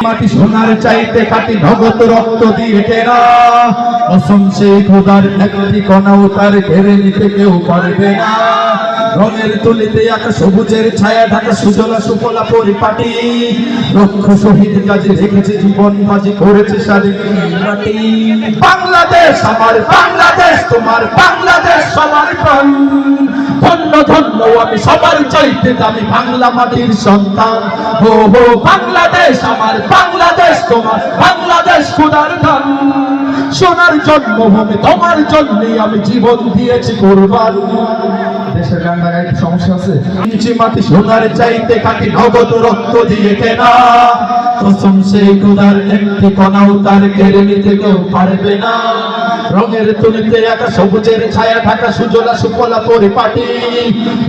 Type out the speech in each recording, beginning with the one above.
মাটি সোনার চাইতে কাটি ভগত রক্ত দিয়ে কেনা অসম সেই খোদার একটি কণাও তার ঘেরে নিতে কেউ পারবে না। রঙের তুলিতে আঁকা সবুজের ছায়া ঢাকা সুজলা সুফলা পরিপাটি। লক্ষ শহীদ কাজে রেখেছে জীবন, বাজি করেছে মাটি। বাংলাদেশ আমার, বাংলাদেশ তোমার, বাংলাদেশ সবার ধন্য ধন্য, আমি সবার চাইতে দামি বাংলা মাটির সন্তান। হো হো বাংলাদেশ আমার, বাংলাদেশ তোমার, বাংলাদেশ খুদার দান সোনার জন্মভূমি তোমার জন্যই আমি জীবন দিয়েছি কোরবান। দেশের গান লাগাইতে সমস্যা আছে? মাটি সোনার চাইতে নগদ রক্ত দিয়ে কেনা। কসম সেই একটি কণাও তার কেড়ে নিতে কেউ পারবে না। রঙের তুলিতে একা সবুজের ছায়া ঢাকা সুজলা সুফলা পরিপাটি।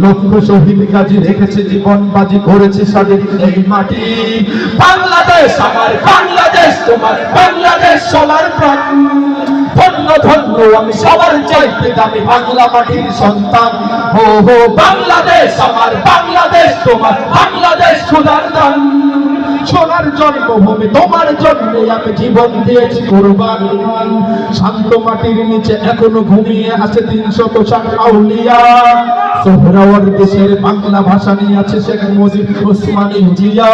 লক্ষ শহীদ কাজী রেখেছে জীবন, বাজি করেছে স্বাধীন এই মাটি। বাংলাদেশ আমার, বাংলাদেশ তোমার, বাংলাদেশ সবার প্রাণ। ধন্য ধন্য আমি সবার চাইতে দামি বাংলা মাটির সন্তান। হো হো, বাংলাদেশ, আমার বাংলাদেশ, তোমার বাংলাদেশ সোনার দান। সোনার জন্মভূমি, তোমার জন্য আমি জীবন দিয়েছি কোরবান। শান্ত মাটির নিচে এখনও ঘুমিয়ে আছে তিনশত ষাট আউলিয়া। সোহরাওয়ার দেশের বাংলা ভাষা নিয়ে আছে শেখ মুজিব, ওসমানী জিয়া।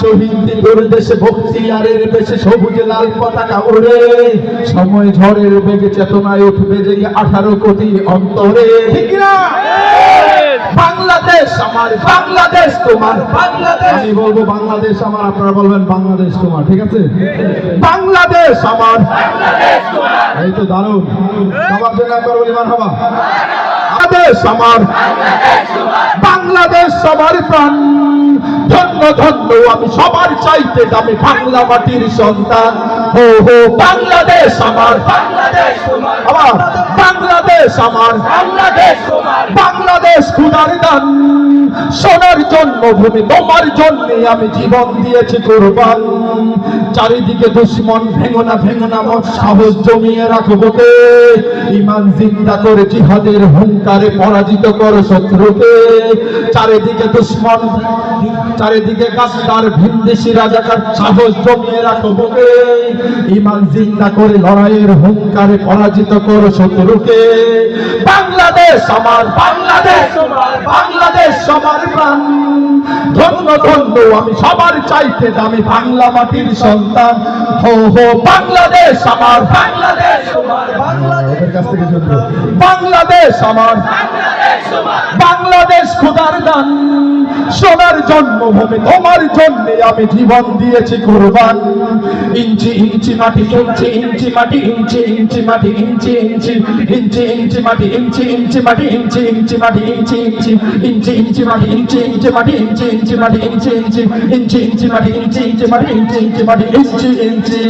শহীদ দিগর দেশে বক্তিয়ারের বেশে সবুজ লাল পতাকা ওড়ে। সময় ঝড়ের বেগে চেতনায় উঠবে যে আঠারো কোটি অন্তরে। ঠিক না বাংলাদেশ আমার, বাংলাদেশ তোমার, বাংলাদেশ। আমি বলব বাংলাদেশ আমার, আপনারা বলবেন বাংলাদেশ তোমার, ঠিক আছে? বাংলাদেশ আমার এই তো দারুণ। সবার জন্য একবার হবা বাংলাদেশ আমার। বাংলাদেশ সবার প্রাণ। ধন্য ধন্য আমি সবার চাইতে দামি বাংলা মাটির সন্তান। ও হো বাংলাদেশ আমার। বাংলাদেশ আমার বাংলাদেশ আমার। বাংলাদেশ বাংলাদেশ খুদার দান। সোনার জন্মভূমি তোমার জন্য আমি জীবন দিয়েছি কোরবান। চারিদিকে দুশ্মন ভেঙো না ভেঙো সাহস জমিয়ে রাখব কে? ইমান জিন্দা করে জিহাদের হুঙ্কারে পরাজিত করো শত্রুকে। চারিদিকে দুশ্মন চারিদিকে গাছদার ভিনদেশি রাজাকার সাহস জমিয়ে রাখব কে? ইমান জিন্দা করে লড়াইয়ের হুঙ্কারে পরাজিত করো শত্রুকে। বাংলাদেশ আমার বাংলাদেশ আমার বাংলাদেশ আমার প্রাণ। ধন্য ধন্য আমি সবার চাইতে দামি বাংলা মাটির সন্তান। হো হো বাংলাদেশ আমার বাংলাদেশ। আমার বাংলাদেশ। কাছ বাংলাদেশ আমার বাংলাদেশ খুদার দান সোনার জন্মভূমি তোমার জন্য আমি জীবন দিয়েছি কোরবান ইঞ্চি ইঞ্চি মাটি ইঞ্চি ইঞ্চি মাটি ইঞ্চি ইঞ্চি মাটি ইঞ্চি ইঞ্চি ইঞ্চি ইঞ্চি মাটি ইঞ্চি ইঞ্চি মাটি ইঞ্চি ইঞ্চি মাটি ইঞ্চি ইঞ্চি ইঞ্চি ইঞ্চি মাটি ইঞ্চি ইঞ্চি মাটি ইঞ্চি ইঞ্চি মাটি ইঞ্চি ইঞ্চি ইঞ্চি ইঞ্চি মাটি ইঞ্চি ইঞ্চি মাটি ইঞ্চি ইঞ্চি মাটি ইঞ্চি ইঞ্চি